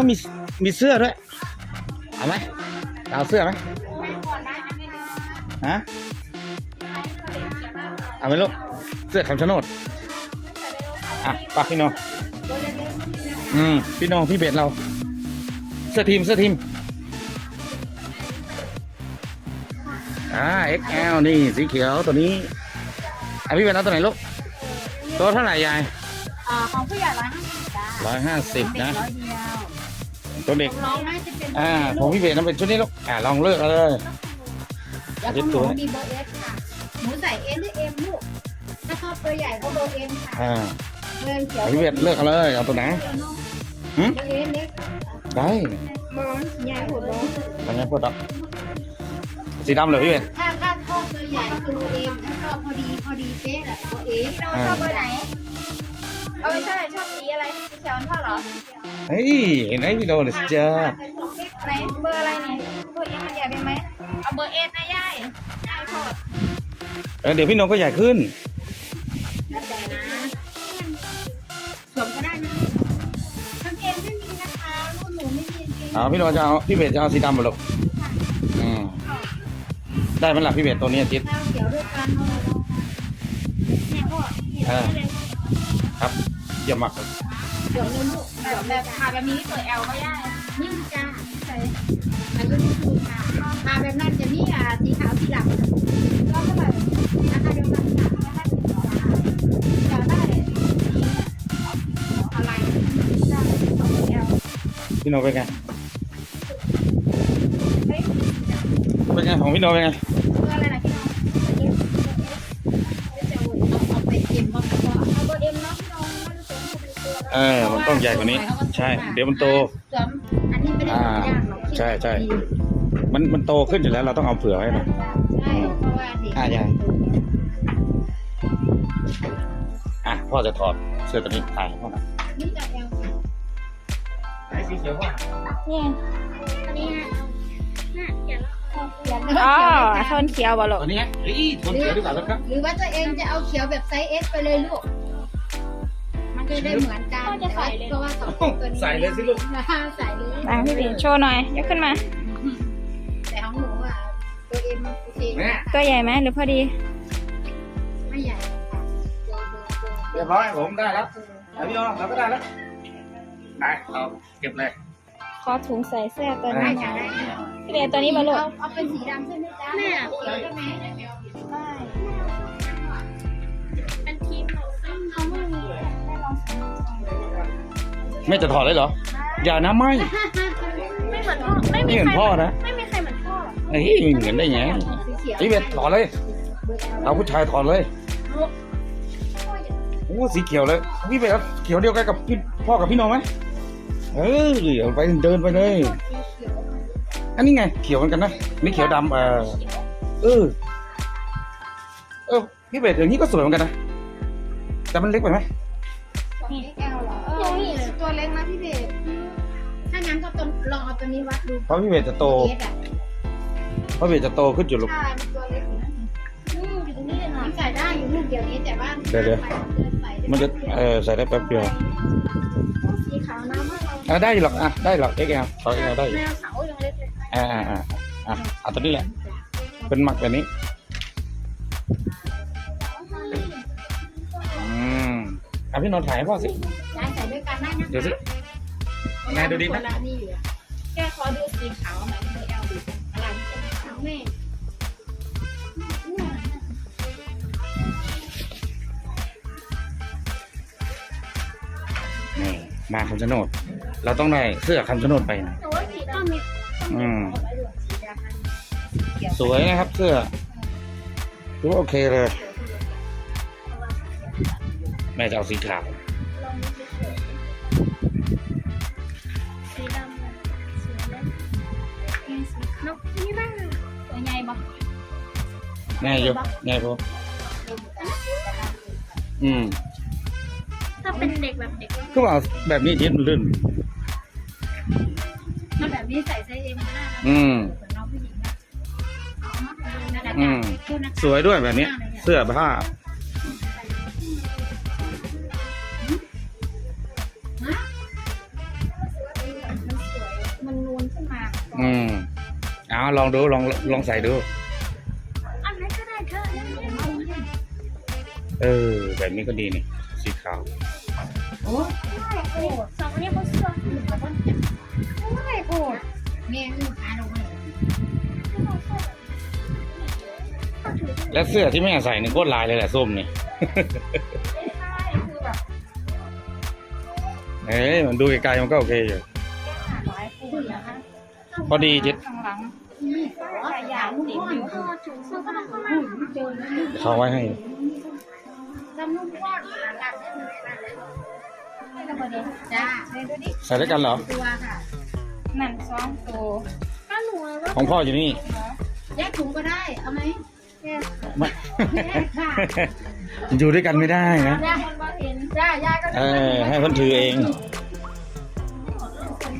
ามีมีเสื้อด้วย เอาไหมเอาเสื้อไหมฮะเอาไหมลูก เสื้อคำชะโนดอะปากพี่น้องอืม พี่น้องพี่เบสเรา เสื้อทีม เสื้อทีม อ่า XL นี่ สีเขียวตัวนี้อะพี่เบสเอาตัวไหนลูก ตัวเท่าไหร่ยาย อ่า ของผู้ใหญ่ร้อยห้าสิบจ้าร้อยห้าสิบนะร้อยเดียว ตัวเด็กน้องน่าจะเป็นอ่าผมพี่เบสนั่นเป็นชุดนี้ลูกอ่าลองเลือกเอาเลย แล้วของหนูมีเบอร์เอสค่ะหนูใส่เอสหรือเอ็มลูก ถ้าชอบตัวใหญ่ก็เบอร์เอ็มค่ะอ่าเบอร์เขียวพี่เบสเลือกเอาเลยเอาตัวไหนหืมเบอร์เอสเล็กได้เบอร์ใหญ่หัวโตทำไงพูดอะสีดำเลยพี่เบสถ้าถ้าชอบตัวใหญ่คือเบอร์เอ็มถ้าชอบพอดีพอดีเป๊ะแหละเบอร์เอสน้องชอบเบอร์ไหนเอาไม่ใช่ชอบสีอะไรสีเขียวพ่อเหรอ เฮ้ยเห็นไหมพี่โดนเจอไหนเบอร์อะไรเนี่ยเบอร์เอ็มมันใหญ่ไปไหมเอาเบอร์เอสนะย่ายย่ายโทษเออเดี๋ยวพี่โนก็ใหญ่ขึ้นแล้วแต่นะสวมก็ได้นะกางเกงไม่มีนะคะรุ่นหนูไม่มีกางเกงเอาพี่โนจะเอาพี่เบสจะเอาสีดำหมดลูกอืมได้ไหมล่ะพี่เบสตัวนี้จิตแนวเขียวด้วยกันเนอะเนี่ยพ่อเออครับเยี่ยมมากเดี๋ยวเลยลูก แบบแบบขาแบบนี้เปิดแอลก็ย่ายนี่จ้าใส่อันนี้คือค่ะมาแบบนั้นจะมีอ่าสีขาวสีดำก็เท่าไหร่ราคาเดียวกันค่ะราคาเดียวกันจะได้อะไรได้สองแอลพี่โนเป็นไงเป็นไงของพี่โนเป็นไงเบออะไรนะ เป็นตัวเออมันต้องใหญ่กว่านี้ ใช่ เดี๋ยวมันโตสวมอันนี้ไม่ได้ทำยากหรอกใช่ใช่ มันมันโตขึ้นอยู่แล้วเราต้องเอาเผื่อไว้หน่อย ใช่เพราะว่าเด็กอะยายอะพ่อจะถอดเสื้อตัวนี้ถ่ายให้พ่อหน่อยนี่จะแอลไหนสีเขียวพ่อนี่อันนี้ฮะน่าเขียนแล้วเขียนอ๋อโทนเขียวบ่ลูกตัวนี้เฮ้ยทนเขียวดีกว่าแล้วครับหรือว่าตัวเองจะเอาเขียวแบบไซส์ S ไปเลยลูก มันก็ได้เหมือนกันเพราะว่าสองตัวนี้ใส่เลยสิลูกใส่เลยมาพี่บีโชว์หน่อยยกขึ้นมา แต่ของหนูอะตัวเอ็มโอเคแม่ตัวใหญ่ไหมหรือพอดี ไม่ใหญ่ค่ะตัวตัวตัวเรียบร้อยผมได้แล้วเอาพี่น้องเราก็ได้แล้วได้เราเก็บเลยขอถุงใส่เสื้อตัวไม่นี้อยากได้พี่เบสตัวนี้มาลูกเอาเอาเป็นสีดำใช่ไหมจ๊ะแม่เขียวใช่ไหม ไม่จะถอดเลยเหรอ อย่านะไม่ ไม่เหมือนพ่อไม่ไม่มีเหมือนใครพ่อนะ ไม่มีใครเหมือนพ่อหรอกเฮ้ยไม่เหมือนได้ไงสีเขียวพี่เบสถอดเลย เอาผู้ชายถอดเลยโอ้สีเขียวเลยพี่เบสเอาเขียวเดียวกันกับพี่พ่อกับพี่น้องไหมเออเอาไปเดินไปเลย อันนี้ไง เขียวเหมือนกันนะนี่เขียวดำเออเออเออพี่เบสอย่างนี้ก็สวยเหมือนกันนะแต่มันเล็กไปไหม นี่ ตัวเล็กนะพี่เบสถ้างั้นก็ตัวลองเอาตัวนี้วัดดูเพราะพี่เบสจะโตเอสอะเพราะพี่เบสจะโตขึ้นอยู่ลูก ใช่มันตัวเล็กอยู่นะอืมอยู่ตรงนี้เลยนะมันใส่ได้อยู่ลูกเดียวนี้แต่ว่าเดี๋ยวเดี๋ยวใส่ได้มันจะเออใส่ได้แป๊บเดียวสีขาวน้ำว่าเราอะได้อยู่หรอกอะได้หรอก XL ต่อ XL ได้อยู่แมวเขายังเล็กเลยอ่าอ่าอ่าอะเอาตัวนี้แหละ เป็นหมักแบบนี้ อืมอะพี่นนท์ถ่ายให้พ่อสิย้ายใส่ ด้วยกันได้นะเดี๋ยวสิไงดูดีไหมคนละนี่อยู่อะแกขอดูสีขาวหน่อยเบอร์เอลดูอะไรขาวแม่นี่มาคำชะโนด เราต้องได้เสื้อคำชะโนดไปนะแต่ว่าสีต้องมีอืมสีดำเขียวสวยนะครับเสื้อถือว่าโอเคเลยแม่จะเอาสีขาว แน่อยู่แน่บ่อืมถ้าเป็นเด็กแบบเด็กก็เอาแบบนี้ที่มันลื่น ถ้าแบบนี้ใส่ไซส์เอ็มก็ได้นะอืมอืมสวยด้วยแบบนี้ เสื้อผ้า นะมอ้าอืม เอาลองดูลองลองใส่ดู เออ แบบนี้ก็ดีนี่ สีขาว โอ้ยโอ้สองอันนี้เขาเสื้อหรือว่ามันจะไม่โกรธแม่ลูกค้าลงมาเขาถือและเสื้อที่แม่ใส่นี่โคตรลายเลยแหละส้มนี่ เอ้ยมันดูไกลๆมันก็โอเคอยู่พอดีจิตข้างหลังนี่ขายาวติดอยู่เขาถือเสื้ ให้ระเบิดเองจ้าเดี๋ยวดูดิใส่ด้วยกันเหรอ ตัวค่ะนั่นสองตัวก็หนูว่าของพ่ออยู่นี่แยกถุงก็ได้เอาไหมเนี่ยไม่ อยู่ด้วยกันไม่ได้นะ ย่าคนว่าเห็นจ้ายายก็เออให้คนถือเอง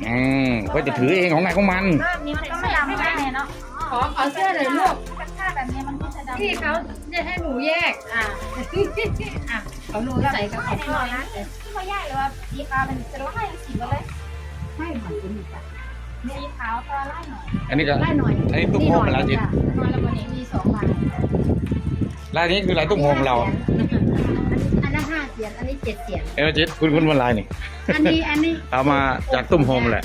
อืมเพื่อจะถือเองของไหนของมัน รอบนี้มันก็ไม่ดำได้เนาะขอขอเสื้อเลยลูกถ้าแบบนี้มันก็จะดำพี่เขาจะให้หนูแยกอะอะ เขาหนูใส่กับให้เขาหน่อยนะที่เขาใหญ่หรือว่าสีขาวเป็นจะลดให้สีไปเลยให้หน่อยเป็นจ้ะสีขาวตัวไล่หน่อยอันนี้ก็ได้หน่อยอันนี้ตุ้มโฮมแล้วจิตน้อยแล้ววันนี้มีสองลายลายนี้คือลายตุ้มโฮมเรา อันละห้าเสียนอันนี้เจ็ดเสียนเอ้ยจิตคุณคุณวันลายนี่อันนี้อันนี้เอามาจากตุ้มโฮมแหละ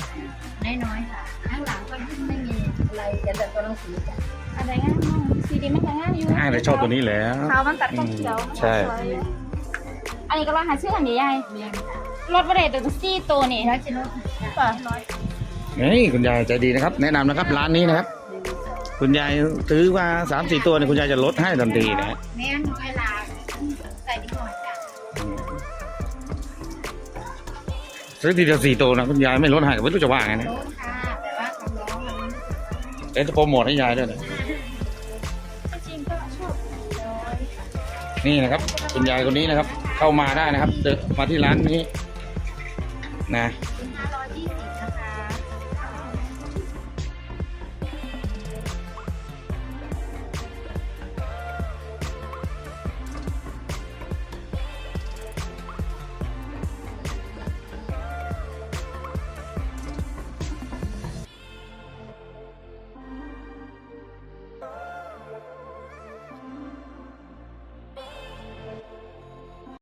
น้อยๆค่ะข้างหลังก็ไม่มีอะไรเขียนแต่ตัวหนังสือจ้ะอะไรง่ายมากสีดีไม่ง่ายอยู่ง่ายเลยชอบตัวนี้แล้วขาวมันตัดกับเขียวใช่ อันนี้ก็ราคาชื่ออันใหญ่เมียนจ้ะรถประเดี๋ยวตัวซี่ตัวนี่ร้อยชิโนจ้ะป่ะร้อยนี่คุณยายใจดีนะครับ แนะนำนะครับร้านนี้นะครับ คุณยายซื้อมาสามสี่ตัวเนี่ยคุณยายจะลดให้ทันทีนะฮะแม่นน้อยลาใส่ดีหน่อยจ้ะซื้อทีเดียวสี่ตัวนะคุณยายไม่ลดให้ไม่รู้จะว่าไงนะโดนค่ะ แต่ว่าคำร้องมันเดี๋ยวจะโปรโมทให้ยายด้วยนะจริงก็ชอบนี่นะครับ คุณยายคนนี้นะครับ เข้ามาได้นะครับเจอมาที่ร้านนี้นะ